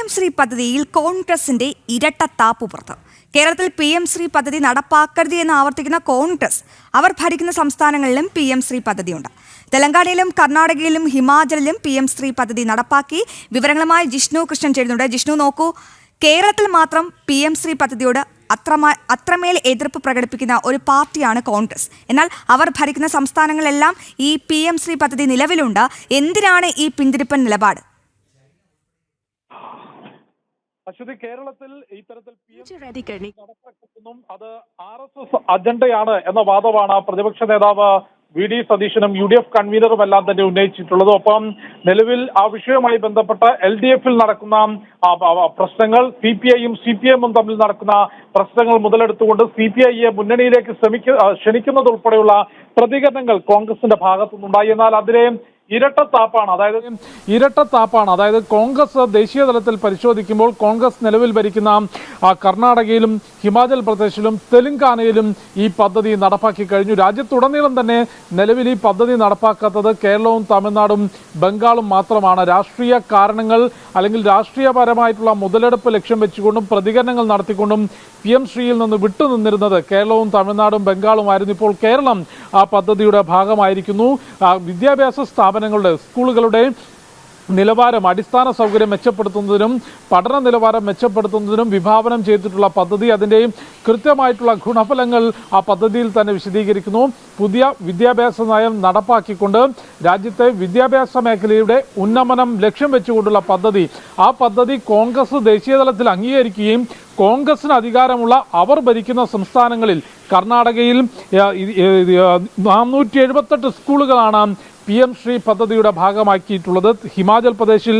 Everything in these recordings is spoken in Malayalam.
എം ശ്രീ പദ്ധതിയിൽ കോൺഗ്രസിന്റെ ഇരട്ടത്താപ്പ് പുറത്ത്. കേരളത്തിൽ പി എം ശ്രീ പദ്ധതി നടപ്പാക്കരുത് എന്ന് ആവർത്തിക്കുന്ന കോൺഗ്രസ് അവർ ഭരിക്കുന്ന സംസ്ഥാനങ്ങളിലും പി എം ശ്രീ പദ്ധതിയുണ്ട്. തെലങ്കാനയിലും കർണാടകയിലും ഹിമാചലിലും പി എം ശ്രീ പദ്ധതി നടപ്പാക്കി. വിവരങ്ങളുമായി ജിഷ്ണു കൃഷ്ണൻ ചേരുന്നുണ്ട്. ജിഷ്ണു നോക്കൂ. കേരളത്തിൽ മാത്രം പി എം ശ്രീ പദ്ധതിയോട് അത്രമാ അത്രമേൽ എതിർപ്പ് പ്രകടിപ്പിക്കുന്ന ഒരു പാർട്ടിയാണ് കോൺഗ്രസ്. എന്നാൽ അവർ ഭരിക്കുന്ന സംസ്ഥാനങ്ങളിലെല്ലാം ഈ പി എം ശ്രീ പദ്ധതി നിലവിലുണ്ട്. എന്തിനാണ് ഈ പിന്തിരിപ്പൻ നിലപാട്? അശ്വതി കേരളത്തിൽ ഇത്തരത്തിൽ നടപ്പാക്കുന്നതും അത് ആർ എസ് എസ് അജണ്ടയാണ് എന്ന വാദമാണ് പ്രതിപക്ഷ നേതാവ് വി ഡി സതീശനും യു ഡി എഫ് കൺവീനറുമെല്ലാം തന്നെ ഉന്നയിച്ചിട്ടുള്ളത്. ഒപ്പം നിലവിൽ ആ വിഷയവുമായി ബന്ധപ്പെട്ട് എൽ ഡി എഫിൽ നടക്കുന്ന പ്രശ്നങ്ങൾ സി പി ഐയും സി പി എമ്മും തമ്മിൽ നടക്കുന്ന പ്രശ്നങ്ങൾ മുതലെടുത്തുകൊണ്ട് സി പി ഐയെ മുന്നണിയിലേക്ക് ശ്രമിക്കുന്നതുൾപ്പെടെയുള്ള പ്രതികരണങ്ങൾ കോൺഗ്രസിന്റെ ഭാഗത്തുനിന്നുണ്ടായി. എന്നാൽ അതിനെ ഇരട്ടത്താപ്പാണ്. അതായത് ഇരട്ടത്താപ്പാണ്. അതായത് കോൺഗ്രസ് ദേശീയ തലത്തിൽ പരിശോധിക്കുമ്പോൾ കോൺഗ്രസ് നിലവിൽ ഭരിക്കുന്ന കർണാടകയിലും ഹിമാചൽ പ്രദേശിലും തെലുങ്കാനയിലും ഈ പദ്ധതി നടപ്പാക്കി കഴിഞ്ഞു. രാജ്യത്തുടനീളം തന്നെ നിലവിൽ ഈ പദ്ധതി നടപ്പാക്കാത്തത് കേരളവും തമിഴ്നാടും ബംഗാളും മാത്രമാണ്. രാഷ്ട്രീയ കാരണങ്ങൾ അല്ലെങ്കിൽ രാഷ്ട്രീയപരമായിട്ടുള്ള മുതലെടുപ്പ് ലക്ഷ്യം വെച്ചുകൊണ്ടും പ്രതികരണങ്ങൾ നടത്തിക്കൊണ്ടും പി എം ശ്രീയിൽ നിന്ന് വിട്ടുനിന്നിരുന്നത് കേരളവും തമിഴ്നാടും ബംഗാളും ആയിരുന്നു ഇപ്പോൾ കേരളം ആ പദ്ധതിയുടെ ഭാഗമായിരിക്കുന്നു. വിദ്യാഭ്യാസ വിദ്യാഭ്യാസ സ്ഥാപനങ്ങളുടെ സ്കൂളുകളുടെ നിലവാരം അടിസ്ഥാന സൗകര്യം മെച്ചപ്പെടുത്തുന്നതിനും പഠന നിലവാരം മെച്ചപ്പെടുത്തുന്നതിനും വിഭാവനം ചെയ്തിട്ടുള്ള പദ്ധതി അതിന്റെ കൃത്യമായിട്ടുള്ള ഗുണഫലങ്ങൾ ആ പദ്ധതിയിൽ തന്നെ വിശദീകരിക്കുന്നു. പുതിയ വിദ്യാഭ്യാസ നയം നടപ്പാക്കിക്കൊണ്ട് രാജ്യത്തെ വിദ്യാഭ്യാസ മേഖലയുടെ ഉന്നമനം ലക്ഷ്യം വെച്ചുകൊണ്ടുള്ള പദ്ധതി. ആ പദ്ധതി കോൺഗ്രസ് ദേശീയതലത്തിൽ അംഗീകരിക്കുകയും കോൺഗ്രസിന് അധികാരമുള്ള അവർ ഭരിക്കുന്ന സംസ്ഥാനങ്ങളിൽ കർണാടകയിൽ നാനൂറ്റി എഴുപത്തെട്ട് സ്കൂളുകളാണ് പി എം ശ്രീ പദ്ധതിയുടെ ഭാഗമാക്കിയിട്ടുള്ളത്. ഹിമാചൽ പ്രദേശിൽ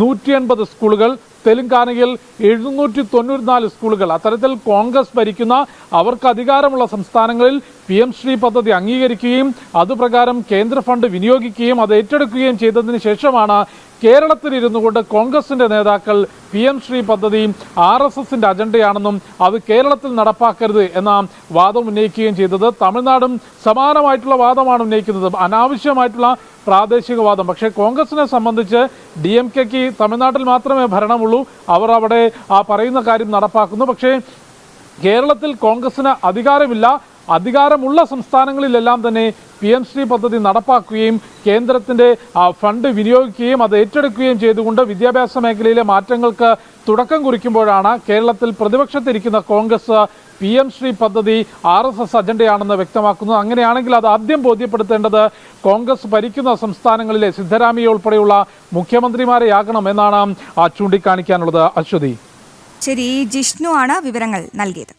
നൂറ്റി എൺപത് സ്കൂളുകൾ തെലുങ്കാനയിൽ എഴുന്നൂറ്റി തൊണ്ണൂറ്റിനാല് സ്കൂളുകൾ. അത്തരത്തിൽ കോൺഗ്രസ് ഭരിക്കുന്ന അവർക്ക് അധികാരമുള്ള സംസ്ഥാനങ്ങളിൽ പി എം ശ്രീ പദ്ധതി അംഗീകരിക്കുകയും അതുപ്രകാരം കേന്ദ്ര ഫണ്ട് വിനിയോഗിക്കുകയും അത് ഏറ്റെടുക്കുകയും ചെയ്തതിന് ശേഷമാണ് കേരളത്തിൽ ഇരുന്നു കൊണ്ട് കോൺഗ്രസിന്റെ നേതാക്കൾ പി എം ശ്രീ പദ്ധതി ആർ എസ് എസിന്റെ അജണ്ടയാണെന്നും അത് കേരളത്തിൽ നടപ്പാക്കരുത് എന്ന വാദം ഉന്നയിക്കുകയും ചെയ്തത്. തമിഴ്നാടും സമാനമായിട്ടുള്ള വാദമാണ് ഉന്നയിക്കുന്നത്. അനാവശ്യമായിട്ടുള്ള പ്രാദേശികവാദം പക്ഷേ കോൺഗ്രസിനെ സംബന്ധിച്ച് ഡി എം കെക്ക് തമിഴ്നാട്ടിൽ മാത്രമേ ഭരണമുള്ളൂ. അവർ അവിടെ ആ പറയുന്ന കാര്യം നടപ്പാക്കുന്നു. പക്ഷേ കേരളത്തിൽ കോൺഗ്രസിന് അധികാരമില്ല. അധികാരമുള്ള സംസ്ഥാനങ്ങളിലെല്ലാം തന്നെ പി എം ശ്രീ പദ്ധതി നടപ്പാക്കുകയും കേന്ദ്രത്തിന്റെ ഫണ്ട് വിനിയോഗിക്കുകയും അത് ഏറ്റെടുക്കുകയും ചെയ്തുകൊണ്ട് വിദ്യാഭ്യാസ മേഖലയിലെ മാറ്റങ്ങൾക്ക് തുടക്കം കുറിക്കുമ്പോഴാണ് കേരളത്തിൽ പ്രതിപക്ഷത്തിരിക്കുന്ന കോൺഗ്രസ് പി എം ശ്രീ പദ്ധതി ആർ എസ് എസ് അജണ്ടയാണെന്ന് വ്യക്തമാക്കുന്നത്. അങ്ങനെയാണെങ്കിൽ അത് ആദ്യം ബോധ്യപ്പെടുത്തേണ്ടത് കോൺഗ്രസ് ഭരിക്കുന്ന സംസ്ഥാനങ്ങളിലെ സിദ്ധരാമയ്യ ഉൾപ്പെടെയുള്ള മുഖ്യമന്ത്രിമാരെയാകണം എന്നാണ് ചൂണ്ടിക്കാണിക്കാനുള്ളത്. അശ്വതി. ശരി ജിഷ്ണു ആണ് വിവരങ്ങൾ നൽകിയത്.